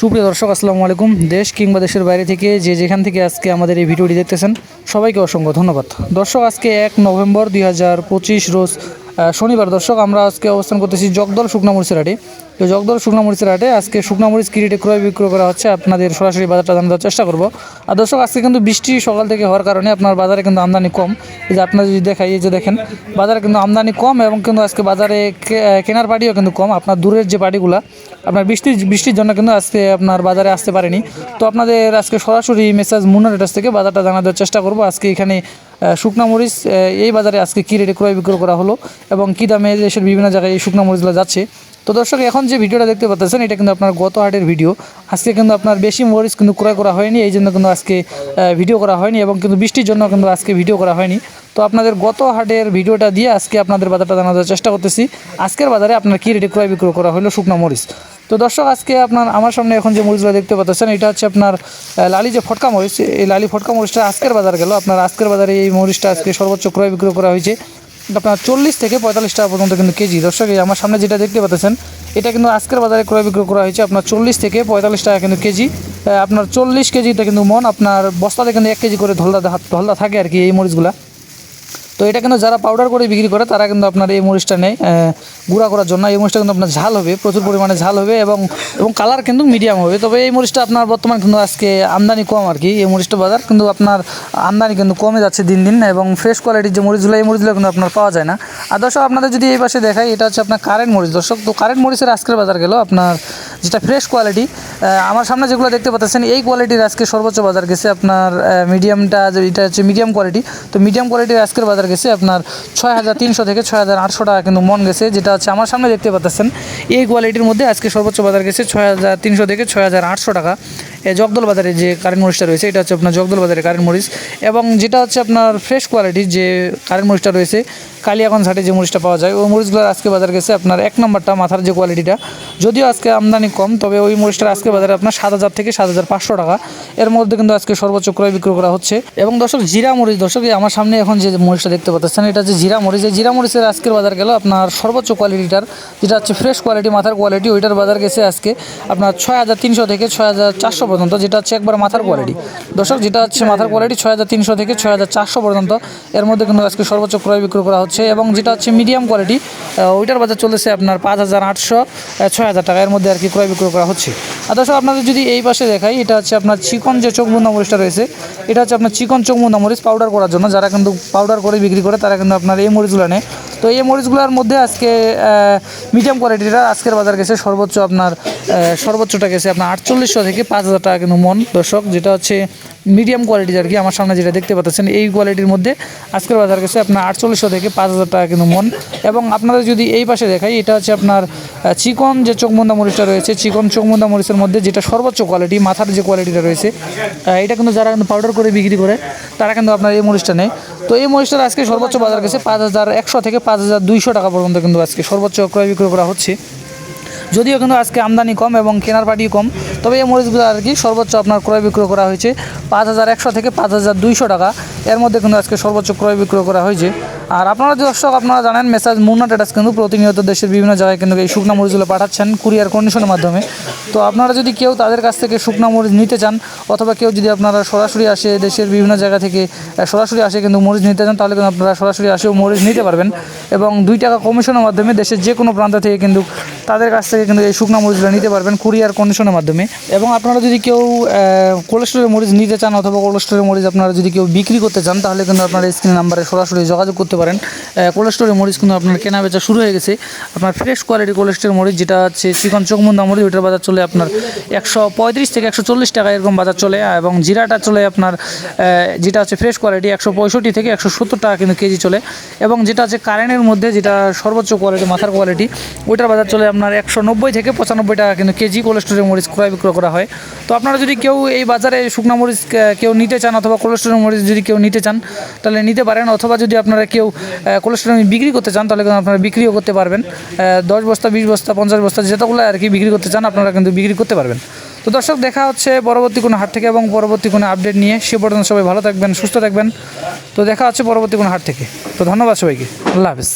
সুপ্রিয় দর্শক, আসসালামু আলাইকুম। দেশ কিংবা দেশের বাইরে থেকে যে যেখান থেকে আজকে আমাদের এই ভিডিওটি দেখতেছেন, সবাইকে অসংখ্য ধন্যবাদ। দর্শক, আজকে এক নভেম্বর দুই হাজার পঁচিশ রোজ শনিবার, দর্শক, আমরা আজকে অবস্থান করতেছি জগদল শুকনা মরিচের হাটে। তো জগদল শুকনা মরিচের হাটে আজকে শুকনা মরিচ কিরিটে ক্রয় বিক্রয় করা হচ্ছে। আপনাদের সরাসরি বাজারটা জানার চেষ্টা করব। আর দর্শক, আজকে কিন্তু বৃষ্টি সকাল থেকে হওয়ার কারণে আপনার বাজারে কিন্তু আমদানি কম। এই যে আপনারা যদি দেখাই, এই যে দেখেন, বাজারে কিন্তু আমদানি কম এবং কিন্তু আজকে বাজারে কেনার পাটিও কিন্তু কম। আপনার দূরের যে পাটিগুলা আপনার বৃষ্টি, বৃষ্টির জন্য কিন্তু আজকে আপনার বাজারে আসতে পারেনি। তো আপনাদের আজকে সরাসরি মেসেজ মুন্নার কাছ থেকে বাজারটা জানানোর চেষ্টা করব। আজকে এখানে শুকনা মরিচ এই বাজারে আজকে কী রেটে ক্রয় বিক্রয় করা হলো এবং কী দামে দেশের বিভিন্ন জায়গায় এই শুকনা মরিচগুলো যাচ্ছে? তো দর্শক, এখন যে ভিডিওটা দেখতে পাচ্ছেন, এটা কিন্তু আপনার গত হাটের ভিডিও। আজকে কিন্তু আপনার বেশি মরিচ কিন্তু ক্রয় করা হয়নি, এই জন্য কিন্তু আজকে ভিডিও করা হয়নি এবং কিন্তু বৃষ্টির জন্য কিন্তু আজকে ভিডিও করা হয়নি। তো আপনাদের গত হাটের ভিডিওটা দিয়ে আজকে আপনাদের বাজারটা জানানোর চেষ্টা করতেছি। আজকের বাজারে আপনার কী রেটে ক্রয় বিক্রয় করা হলো শুকনা মরিচ? তো দর্শক, আজকে আপনার আমার সামনে এখন যে মরিচগুলো দেখতে পাচ্ছেন, এটা হচ্ছে আপনার লালি যে ফটকা মরিচ, এই লালি ফটকা মরিচটা আজকের বাজার গেল। আপনার আজকের বাজারে এই মরিচটা আজকে সর্বোচ্চ ক্রয় বিক্রয় করা হয়েছে। আপনার চল্লিশ থেকে পঁয়তাল্লিশ টাকা পর্যন্ত কিন্তু কেজি। দর্শক, এই আমার সামনে যেটা দেখতে পাচ্ছেন, এটা কিন্তু আজকের বাজারে ক্রয় বিক্রয় করা হয়েছে আপনার চল্লিশ থেকে পঁয়তাল্লিশ টাকা কিন্তু কেজি। আপনার চল্লিশ কেজিটা কিন্তু মন, আপনার বস্তাতে কিন্তু এক কেজি করে ধলদা ধলদা থাকে আর কি এই মরিচগুলা। তো এটা কিন্তু যারা পাউডার করে বিক্রি করে, তারা কিন্তু আপনার এই মরিচটা নেয় গুঁড়া করার জন্য। এই মরিচটা কিন্তু আপনার ঝাল হবে, প্রচুর পরিমাণে ঝাল হবে এবং এবং কালার কিন্তু মিডিয়াম হবে। তবে এই মরিচটা আপনার বর্তমান কিন্তু আজকে আমদানি কম আর কি। এই মরিচটা বাজার কিন্তু আপনার আমদানি কিন্তু কমে যাচ্ছে দিন দিন এবং ফ্রেশ কোয়ালিটির যে মরিচগুলো, এই মরিচগুলো কিন্তু আপনার পাওয়া যায় না। আর দর্শক, আপনাদের যদি এই পাশে দেখাই, এটা হচ্ছে আপনার কারেন্ট মরিচ। দর্শক, তো কারেন্ট মরিচের আজকের বাজার গেল আপনার যেটা ফ্রেশ কোয়ালিটি আমার সামনে যেগুলো দেখতে পাচ্ছেন, এই কোয়ালিটির আজকে সর্বোচ্চ বাজার গেছে আপনার মিডিয়ামটা এটা হচ্ছে মিডিয়াম কোয়ালিটি তো মিডিয়াম কোয়ালিটির আজকের বাজার গেছে আপনার ছয় হাজার তিনশো থেকে ছয় হাজার আটশো টাকা কিন্তু মন গেছে, যেটা হচ্ছে আমার সামনে দেখতে পাচ্ছেন, এই কোয়ালিটির মধ্যে আজকে সর্বোচ্চ বাজার গেছে ছয় হাজার তিনশো থেকে ছয় হাজার আটশো টাকা। জগদল বাজারে যে কারেন্ট মরিচটা রয়েছে, এটা হচ্ছে আপনার জগদল বাজারে কারেন্ট মরিচ, এবং যেটা হচ্ছে আপনার ফ্রেশ কোয়ালিটির যে কারেন্ট মরিচটা রয়েছে কালিয়াগঞ্জ হাটে যে মরিচটা পাওয়া যায়, ওই মরিচগুলোর আজকে বাজার গেছে আপনার এক নম্বরটা মাথার যে কোয়ালিটিটা যদিও আজকে আমদানি কম, তবে ওই মরিচটার আজকে বাজারে আপনার সাত হাজার থেকে সাত হাজার পাঁচশো টাকা। এর মধ্যে কিন্তু আজকে সর্বোচ্চ ক্রয় বিক্রয় করা হচ্ছে। এবং দর্শক, জিরা মরিচ, দর্শক আমার সামনে এখন যে মরিচটা দেখতে পাচ্ছেন, এটা হচ্ছে জিরা মরিচ। এই জিরা মরিচের আজকের বাজার গেল আপনার সর্বোচ্চ কোয়ালিটিটার যেটা হচ্ছে ফ্রেশ কোয়ালিটি মাথার কোয়ালিটি ওইটার বাজার গেছে আজকে আপনার ছয় হাজার তিনশো থেকে ছয় হাজার চারশো পর্যন্ত, যেটা হচ্ছে একবার মাথার কোয়ালিটি দর্শক, যেটা হচ্ছে মাথার কোয়ালিটি ছয় হাজার তিনশো থেকে ছয় হাজার চারশো পর্যন্ত, এর মধ্যে কিন্তু আজকে সর্বোচ্চ ক্রয় বিক্রয় করা হচ্ছে। এবং যেটা হচ্ছে মিডিয়াম কোয়ালিটি ওইটার বাজার চলেছে আপনার পাঁচ হাজার আটশো ছয় হাজার টাকা। এর মধ্যে আর কি ক্রয় বিক্রয় করা হচ্ছে। আর দর্শক, আপনাদের যদি এই পাশে দেখাই, এটা হচ্ছে আপনার চিকন যে চোখবুন্দা মরিচটা রয়েছে, এটা হচ্ছে আপনার চিকন চোখবুন্দা মরিচ পাউডার করার জন্য। যারা কিন্তু পাউডার করে বিক্রি করে, তারা কিন্তু আপনার এই মরিচগুলো নেয়। তো এই মরিচগুলোর মধ্যে আজকে মিডিয়াম কোয়ালিটিটা আজকের বাজার গেছে সর্বোচ্চ আপনার সর্বোচ্চটা গেছে আপনার আটচল্লিশশো থেকে পাঁচ হাজার টাকা কিন্তু মন, দর্শক, যেটা হচ্ছে মিডিয়াম কোয়ালিটির আর কি, আমার সামনে যেটা দেখতে পাচ্ছেন, এই কোয়ালিটির মধ্যে আজকের বাজার গেছে আপনার আটচল্লিশশো থেকে পাঁচ হাজার টাকা কিন্তু মন। এবং আপনাদের যদি এই পাশে দেখাই, এটা হচ্ছে আপনার চিকন যে চোখমন্দা মরিচটা রয়েছে, চিকন চোখমন্দা মরিচের মধ্যে যেটা সর্বোচ্চ কোয়ালিটি মাথার যে কোয়ালিটিটা রয়েছে এটা কিন্তু যারা কিন্তু পাউডার করে বিক্রি করে, তারা কিন্তু আপনার এই মরিচটা নেয়। তো এই মরিচটার আজকে সর্বোচ্চ বাজার গেছে পাঁচ হাজার একশো থেকে পাঁচ হাজার দুইশো টাকা পর্যন্ত কিন্তু আজকে সর্বোচ্চ ক্রয় বিক্রয় করা হচ্ছে। যদিও কিন্তু আজকে আমদানি কম এবং কেনার পাটি কম, তবে এই মরিচগুলো আর কি সর্বোচ্চ আপনার ক্রয় বিক্রয় করা হয়েছে পাঁচ হাজার একশো থেকে পাঁচ হাজার দুইশো টাকা। এর মধ্যে কিন্তু আজকে সর্বোচ্চ ক্রয় বিক্রয় করা হয়েছে। আর আপনারা দর্শক, আপনারা জানেন মেসাজ মুন্না টেটাস কিন্তু প্রতিনিয়ত দেশের বিভিন্ন জায়গায় কিন্তু এই শুকনা মরিচগুলো পাঠাচ্ছেন কুরিয়ার কন্ডিশনের মাধ্যমে। তো আপনারা যদি কেউ তাদের কাছ থেকে শুকনা মরিচ নিতে চান, অথবা কেউ যদি আপনারা সরাসরি আসে দেশের বিভিন্ন জায়গা থেকে সরাসরি আসে কিন্তু মরিচ নিতে চান, তাহলে কিন্তু আপনারা সরাসরি আসেও মরিচ নিতে পারবেন। এবং দুই টাকা কমিশনের মাধ্যমে দেশের যে কোনো প্রান্ত থেকে কিন্তু তাদের কাছ থেকে কিন্তু এই শুকনা মরিচগুলো নিতে পারবেন কুরিয়ার কন্ডিশনের মাধ্যমে। এবং আপনারা যদি কেউ কোলেস্টোরের মরিচ নিতে চান, অথবা কোলেস্টোরের মরিচ আপনারা যদি কেউ বিক্রি করতে চান, তাহলে কিন্তু আপনারা স্ক্রিন নাম্বারে সরাসরি যোগাযোগ করতে পারেন। কোলেস্টোরের মরিচ কিন্তু আপনার কেনা বেচা শুরু হয়ে গেছে। আপনার ফ্রেশ কোয়ালিটি কোলেস্টোরের মরিচ যেটা হচ্ছে চিকন চকমুন্দা মরিচ, ওইটার বাজার চলে আপনার একশো পঁয়ত্রিশ থেকে একশো চল্লিশ টাকা এরকম বাজার চলে। এবং জিরাটা চলে আপনার যেটা হচ্ছে ফ্রেশ কোয়ালিটি একশো পঁয়ষট্টি থেকে একশো সত্তর টাকা কিন্তু কেজি চলে। এবং যেটা হচ্ছে কারেন্টের মধ্যে, যেটা সর্বোচ্চ কোয়ালিটি মাথার কোয়ালিটি ওইটার বাজার চলে আপনার একশো নব্বই থেকে পঁচানব্বই টাকা কিন্তু কেজি কোলেস্টোরের মরিচ ক্রয় বিক্রয় করা হয়। তো আপনারা যদি কেউ এই বাজারে শুকনা মরিচ কেউ নিতে চান অথবা কোলেস্টোরের মরিচ যদি কেউ নিতে চান, তাহলে নিতে পারেন। অথবা যদি আপনারা কেউ কোলেস্টোরের বিক্রি করতে চান, তাহলে কিন্তু আপনারা বিক্রিও করতে পারবেন। দশ বস্তা, বিশ বস্তা, পঞ্চাশ বস্তা, যেতগুলো আর কি বিক্রি করতে চান, আপনারা কিন্তু বিক্রি করতে পারবেন। তো দর্শক, দেখা হচ্ছে পরবর্তী কোনো হাট থেকে এবং পরবর্তী কোনো আপডেট নিয়ে। সে পর্যন্ত সবাই ভালো থাকবেন, সুস্থ থাকবেন। তো দেখা হচ্ছে পরবর্তী কোনো হাট থেকে। তো ধন্যবাদ সবাইকে। আল্লাহ হাফিজ।